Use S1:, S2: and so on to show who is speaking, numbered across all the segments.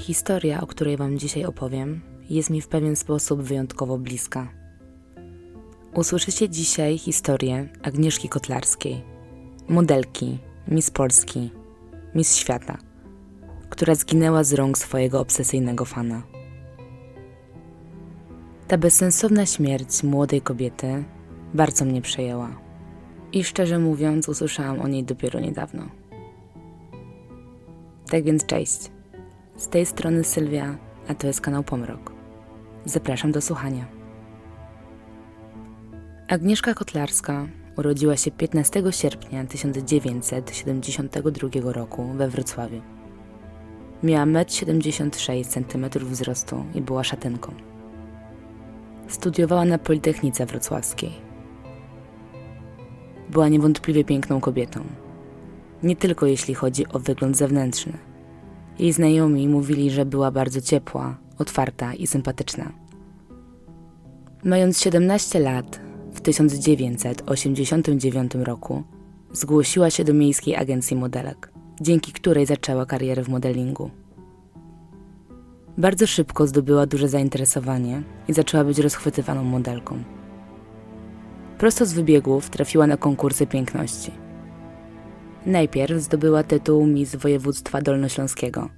S1: Historia, o której Wam dzisiaj opowiem, jest mi w pewien sposób wyjątkowo bliska. Usłyszycie dzisiaj historię Agnieszki Kotlarskiej, modelki, Miss Polski, Miss Świata, która zginęła z rąk swojego obsesyjnego fana. Ta bezsensowna śmierć młodej kobiety bardzo mnie przejęła. I szczerze mówiąc, usłyszałam o niej dopiero niedawno. Tak więc cześć. Z tej strony Sylwia, a to jest kanał Pomrok. Zapraszam do słuchania. Agnieszka Kotlarska urodziła się 15 sierpnia 1972 roku we Wrocławiu. Miała 1,76 cm wzrostu i była szatynką. Studiowała na Politechnice Wrocławskiej. Była niewątpliwie piękną kobietą. Nie tylko jeśli chodzi o wygląd zewnętrzny. Jej znajomi mówili, że była bardzo ciepła, otwarta i sympatyczna. Mając 17 lat, w 1989 roku zgłosiła się do Miejskiej Agencji Modelek, dzięki której zaczęła karierę w modelingu. Bardzo szybko zdobyła duże zainteresowanie i zaczęła być rozchwytywaną modelką. Prosto z wybiegów trafiła na konkursy piękności. Najpierw zdobyła tytuł Miss Województwa Dolnośląskiego,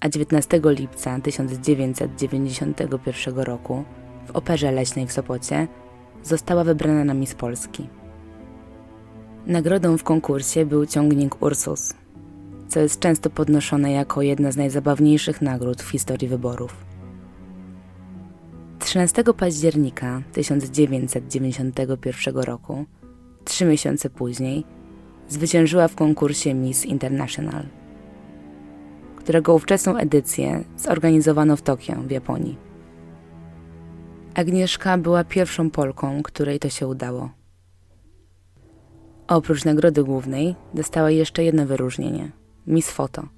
S1: a 19 lipca 1991 roku w Operze Leśnej w Sopocie została wybrana na Miss Polski. Nagrodą w konkursie był ciągnik Ursus, co jest często podnoszone jako jedna z najzabawniejszych nagród w historii wyborów. 13 października 1991 roku, trzy miesiące później, zwyciężyła w konkursie Miss International, którego ówczesną edycję zorganizowano w Tokio, w Japonii. Agnieszka była pierwszą Polką, której to się udało. Oprócz nagrody głównej dostała jeszcze jedno wyróżnienie Miss Foto.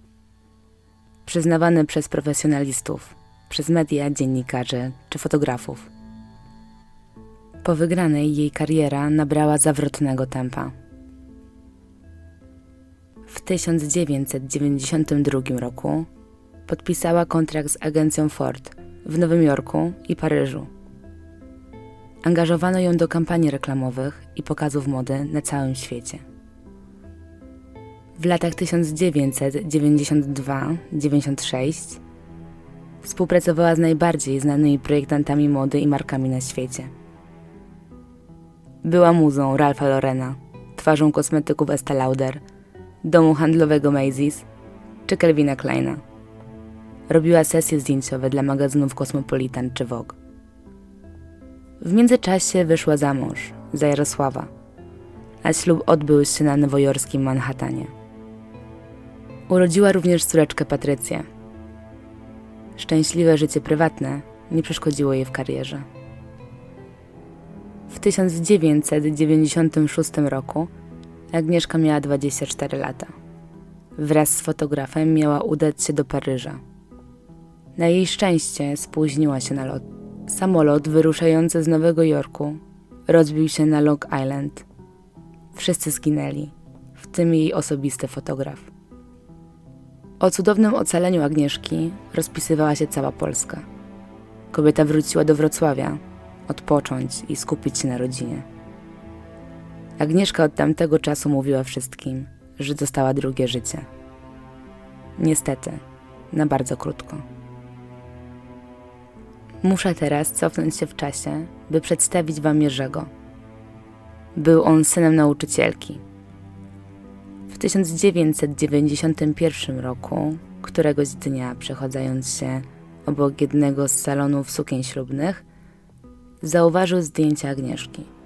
S1: Przyznawane przez profesjonalistów, przez media, dziennikarzy czy fotografów. Po wygranej jej kariera nabrała zawrotnego tempa. W 1992 roku podpisała kontrakt z agencją Ford w Nowym Jorku i Paryżu. Angażowano ją do kampanii reklamowych i pokazów mody na całym świecie. W latach 1992-96 współpracowała z najbardziej znanymi projektantami mody i markami na świecie. Była muzą Ralpha Lorena, twarzą kosmetyków Estée Lauder, domu handlowego Macy's czy Calvina Kleina. Robiła sesje zdjęciowe dla magazynów Cosmopolitan czy Vogue. W międzyczasie wyszła za mąż, za Jarosława, a ślub odbył się na nowojorskim Manhattanie. Urodziła również córeczkę Patrycję. Szczęśliwe życie prywatne nie przeszkodziło jej w karierze. W 1996 roku Agnieszka miała 24 lata. Wraz z fotografem miała udać się do Paryża. Na jej szczęście spóźniła się na lot. Samolot wyruszający z Nowego Jorku rozbił się na Long Island. Wszyscy zginęli, w tym jej osobisty fotograf. O cudownym ocaleniu Agnieszki rozpisywała się cała Polska. Kobieta wróciła do Wrocławia, odpocząć i skupić się na rodzinie. Agnieszka od tamtego czasu mówiła wszystkim, że dostała drugie życie. Niestety, na bardzo krótko. Muszę teraz cofnąć się w czasie, by przedstawić Wam Jerzego. Był on synem nauczycielki. W 1991 roku, któregoś dnia przechodząc się obok jednego z salonów sukien ślubnych, zauważył zdjęcie Agnieszki.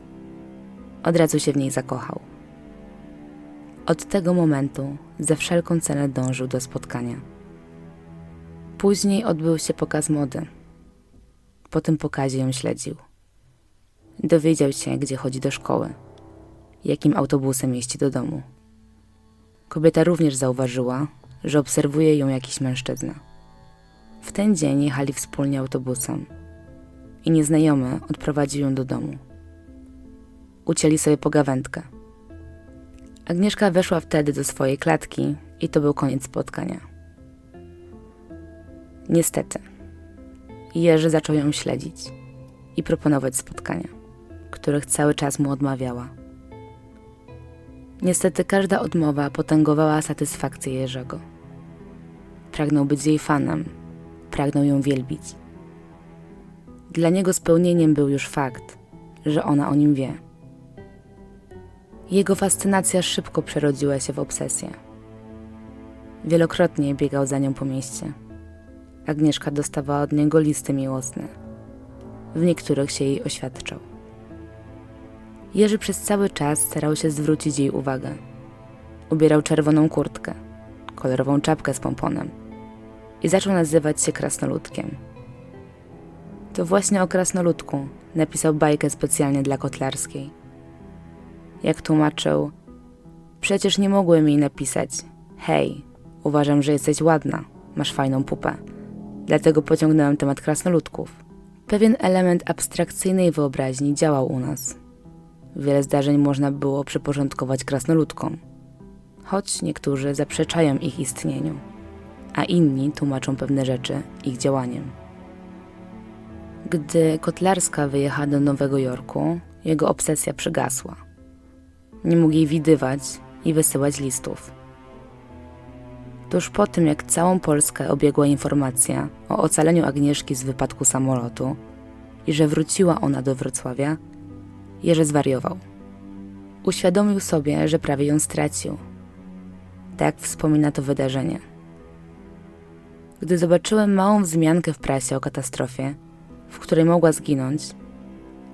S1: Od razu się w niej zakochał. Od tego momentu za wszelką cenę dążył do spotkania. Później odbył się pokaz mody. Po tym pokazie ją śledził. Dowiedział się, gdzie chodzi do szkoły, jakim autobusem jeździ do domu. Kobieta również zauważyła, że obserwuje ją jakiś mężczyzna. W ten dzień jechali wspólnie autobusem i nieznajomy odprowadził ją do domu. Ucięli sobie pogawędkę. Agnieszka weszła wtedy do swojej klatki i to był koniec spotkania. Niestety, Jerzy zaczął ją śledzić i proponować spotkania, których cały czas mu odmawiała. Niestety każda odmowa potęgowała satysfakcję Jerzego. Pragnął być jej fanem, pragnął ją wielbić. Dla niego spełnieniem był już fakt, że ona o nim wie. Jego fascynacja szybko przerodziła się w obsesję. Wielokrotnie biegał za nią po mieście. Agnieszka dostawała od niego listy miłosne. W niektórych się jej oświadczał. Jerzy przez cały czas starał się zwrócić jej uwagę. Ubierał czerwoną kurtkę, kolorową czapkę z pomponem i zaczął nazywać się krasnoludkiem. To właśnie o krasnoludku napisał bajkę specjalnie dla Kotlarskiej. Jak tłumaczył, przecież nie mogłem jej napisać: Hej, uważam, że jesteś ładna, masz fajną pupę. Dlatego pociągnąłem temat krasnoludków. Pewien element abstrakcyjnej wyobraźni działał u nas. Wiele zdarzeń można było przyporządkować krasnoludkom, choć niektórzy zaprzeczają ich istnieniu, a inni tłumaczą pewne rzeczy ich działaniem. Gdy Kotlarska wyjechała do Nowego Jorku, jego obsesja przygasła. Nie mógł jej widywać i wysyłać listów. Tuż po tym, jak całą Polskę obiegła informacja o ocaleniu Agnieszki z wypadku samolotu i że wróciła ona do Wrocławia, Jerzy zwariował. Uświadomił sobie, że prawie ją stracił. Tak wspomina to wydarzenie. Gdy zobaczyłem małą wzmiankę w prasie o katastrofie, w której mogła zginąć,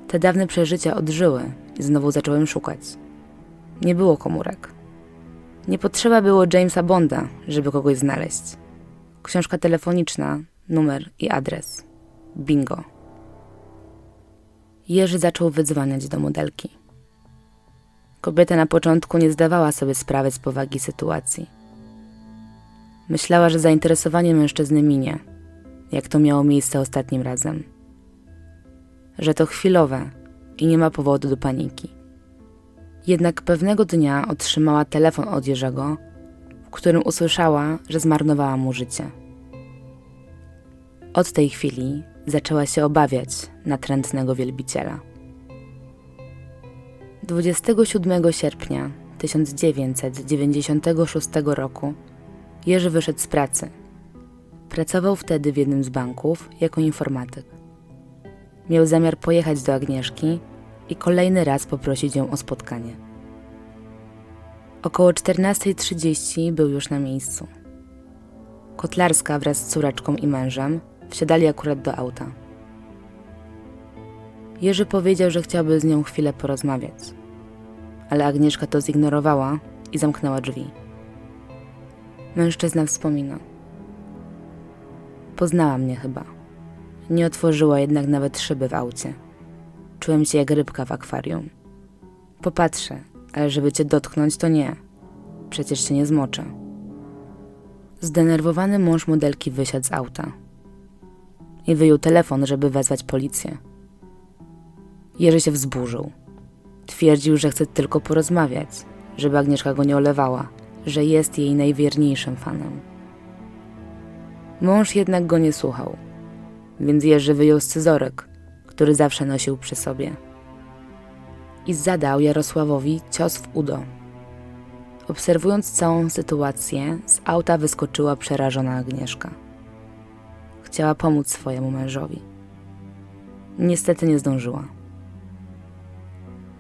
S1: te dawne przeżycia odżyły i znowu zacząłem szukać. Nie było komórek. Nie potrzeba było Jamesa Bonda, żeby kogoś znaleźć. Książka telefoniczna, numer i adres. Bingo. Jerzy zaczął wydzwaniać do modelki. Kobieta na początku nie zdawała sobie sprawy z powagi sytuacji. Myślała, że zainteresowanie mężczyzny minie, jak to miało miejsce ostatnim razem. Że to chwilowe i nie ma powodu do paniki. Jednak pewnego dnia otrzymała telefon od Jerzego, w którym usłyszała, że zmarnowała mu życie. Od tej chwili zaczęła się obawiać natrętnego wielbiciela. 27 sierpnia 1996 roku Jerzy wyszedł z pracy. Pracował wtedy w jednym z banków jako informatyk. Miał zamiar pojechać do Agnieszki i kolejny raz poprosić ją o spotkanie. Około 14.30 był już na miejscu. Kotlarska wraz z córeczką i mężem wsiadali akurat do auta. Jerzy powiedział, że chciałby z nią chwilę porozmawiać, ale Agnieszka to zignorowała i zamknęła drzwi. Mężczyzna wspomina. Poznała mnie chyba. Nie otworzyła jednak nawet szyby w aucie. Czułem się jak rybka w akwarium. Popatrzę, ale żeby cię dotknąć, to nie. Przecież się nie zmoczę. Zdenerwowany mąż modelki wysiadł z auta i wyjął telefon, żeby wezwać policję. Jerzy się wzburzył. Twierdził, że chce tylko porozmawiać, żeby Agnieszka go nie olewała, że jest jej najwierniejszym fanem. Mąż jednak go nie słuchał, więc Jerzy wyjął scyzorek, który zawsze nosił przy sobie. I zadał Jarosławowi cios w udo. Obserwując całą sytuację, z auta wyskoczyła przerażona Agnieszka. Chciała pomóc swojemu mężowi. Niestety nie zdążyła.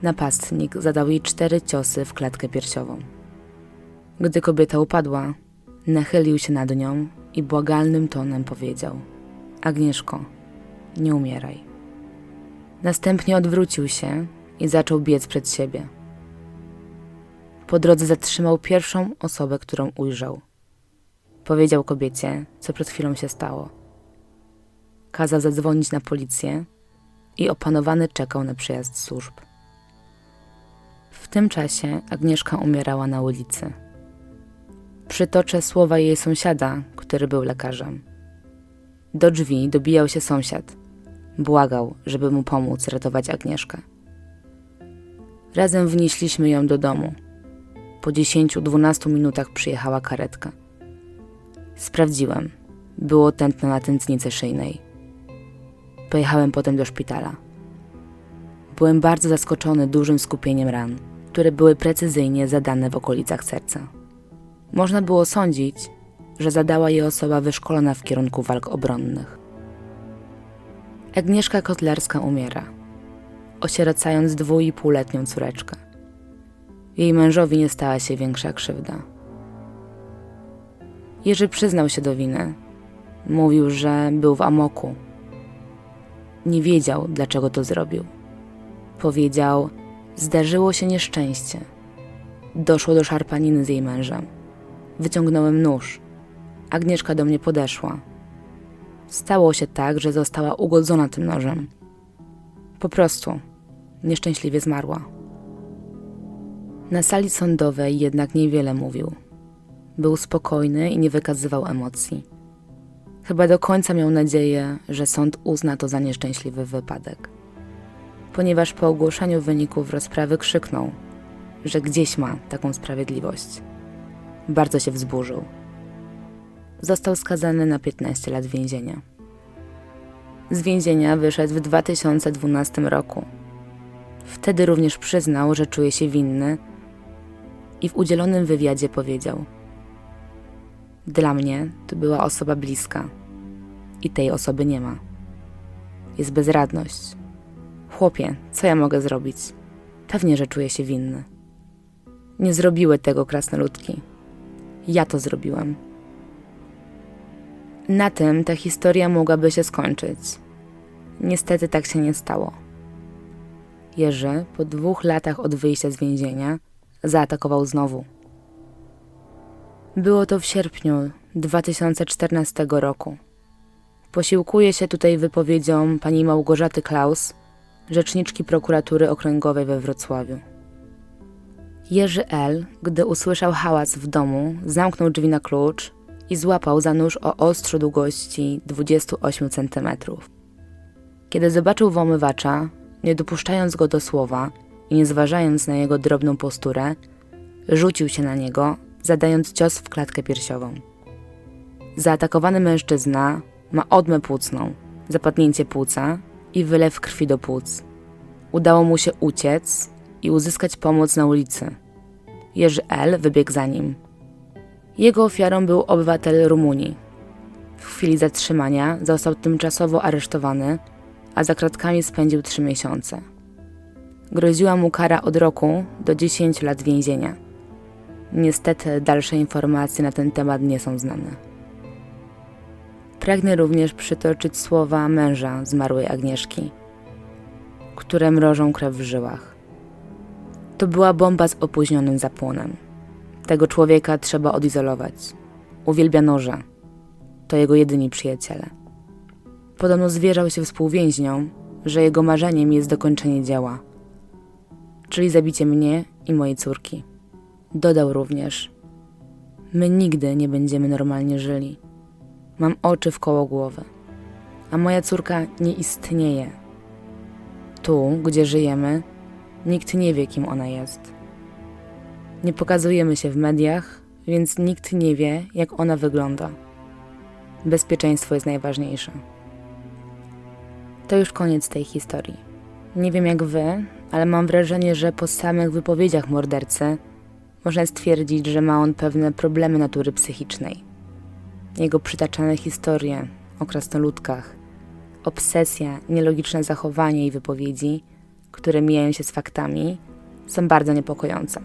S1: Napastnik zadał jej cztery ciosy w klatkę piersiową. Gdy kobieta upadła, nachylił się nad nią i błagalnym tonem powiedział: Agnieszko, nie umieraj. Następnie odwrócił się i zaczął biec przed siebie. Po drodze zatrzymał pierwszą osobę, którą ujrzał. Powiedział kobiecie, co przed chwilą się stało. Kazał zadzwonić na policję i opanowany czekał na przyjazd służb. W tym czasie Agnieszka umierała na ulicy. Przytoczę słowa jej sąsiada, który był lekarzem. Do drzwi dobijał się sąsiad. Błagał, żeby mu pomóc ratować Agnieszkę. Razem wnieśliśmy ją do domu. Po 10-12 minutach przyjechała karetka. Sprawdziłem. było tętno na tętnicy szyjnej. Pojechałem potem do szpitala. Byłem bardzo zaskoczony dużym skupieniem ran, które były precyzyjnie zadane w okolicach serca. Można było sądzić, że zadała je osoba wyszkolona w kierunku walk obronnych. Agnieszka Kotlarska umiera, osieracając dwu i półletnią córeczkę. Jej mężowi nie stała się większa krzywda. Jerzy przyznał się do winy. Mówił, że był w amoku. Nie wiedział, dlaczego to zrobił. Powiedział: Zdarzyło się nieszczęście. Doszło do szarpaniny z jej mężem. Wyciągnąłem nóż. Agnieszka do mnie podeszła. Stało się tak, że została ugodzona tym nożem. Po prostu nieszczęśliwie zmarła. Na sali sądowej jednak niewiele mówił. Był spokojny i nie wykazywał emocji. Chyba do końca miał nadzieję, że sąd uzna to za nieszczęśliwy wypadek. Ponieważ po ogłoszeniu wyników rozprawy krzyknął, że gdzieś ma taką sprawiedliwość. Bardzo się wzburzył. Został skazany na 15 lat więzienia. Z więzienia wyszedł w 2012 roku. Wtedy również przyznał, że czuje się winny i w udzielonym wywiadzie powiedział: Dla mnie to była osoba bliska i tej osoby nie ma. Jest bezradność. Chłopie, co ja mogę zrobić? Pewnie, że czuję się winny. Nie zrobiły tego krasnoludki. Ja to zrobiłem. Na tym ta historia mogłaby się skończyć. Niestety tak się nie stało. Jerzy po dwóch latach od wyjścia z więzienia zaatakował znowu. Było to w sierpniu 2014 roku. Posiłkuję się tutaj wypowiedzią pani Małgorzaty Klaus, rzeczniczki prokuratury okręgowej we Wrocławiu. Jerzy L., gdy usłyszał hałas w domu, zamknął drzwi na klucz i złapał za nóż o ostrzu długości 28 cm. Kiedy zobaczył włamywacza, nie dopuszczając go do słowa i nie zważając na jego drobną posturę, rzucił się na niego, zadając cios w klatkę piersiową. Zaatakowany mężczyzna ma odmę płucną, zapadnięcie płuca i wylew krwi do płuc. Udało mu się uciec i uzyskać pomoc na ulicy. Jerzy L. wybiegł za nim. Jego ofiarą był obywatel Rumunii. W chwili zatrzymania został tymczasowo aresztowany, a za kratkami spędził trzy miesiące. Groziła mu kara od roku do 10 lat więzienia. Niestety dalsze informacje na ten temat nie są znane. Pragnę również przytoczyć słowa męża zmarłej Agnieszki, które mrożą krew w żyłach. To była bomba z opóźnionym zapłonem. Tego człowieka trzeba odizolować. Uwielbia noże. To jego jedyni przyjaciele. Podobno zwierzał się współwięźniom, że jego marzeniem jest dokończenie dzieła, czyli zabicie mnie i mojej córki. Dodał również: My nigdy nie będziemy normalnie żyli. Mam oczy w koło głowy, a moja córka nie istnieje. Tu, gdzie żyjemy, nikt nie wie, kim ona jest. Nie pokazujemy się w mediach, więc nikt nie wie, jak ona wygląda. Bezpieczeństwo jest najważniejsze. To już koniec tej historii. Nie wiem jak wy, ale mam wrażenie, że po samych wypowiedziach mordercy można stwierdzić, że ma on pewne problemy natury psychicznej. Jego przytaczane historie o krasnoludkach, obsesja, nielogiczne zachowanie i wypowiedzi, które mijają się z faktami, są bardzo niepokojące.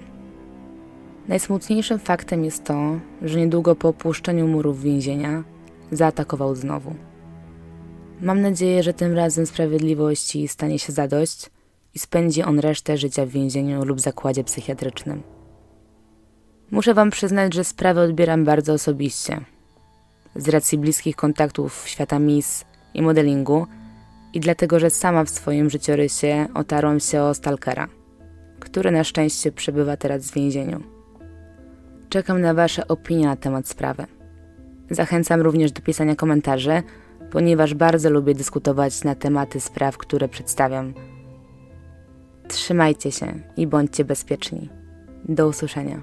S1: Najsmutniejszym faktem jest to, że niedługo po opuszczeniu murów więzienia zaatakował znowu. Mam nadzieję, że tym razem sprawiedliwości stanie się zadość i spędzi on resztę życia w więzieniu lub zakładzie psychiatrycznym. Muszę Wam przyznać, że sprawę odbieram bardzo osobiście. Z racji bliskich kontaktów świata mis i modelingu i dlatego, że sama w swoim życiorysie otarłam się o stalkera, który na szczęście przebywa teraz w więzieniu. Czekam na Wasze opinie na temat sprawy. Zachęcam również do pisania komentarzy, ponieważ bardzo lubię dyskutować na tematy spraw, które przedstawiam. Trzymajcie się i bądźcie bezpieczni. Do usłyszenia.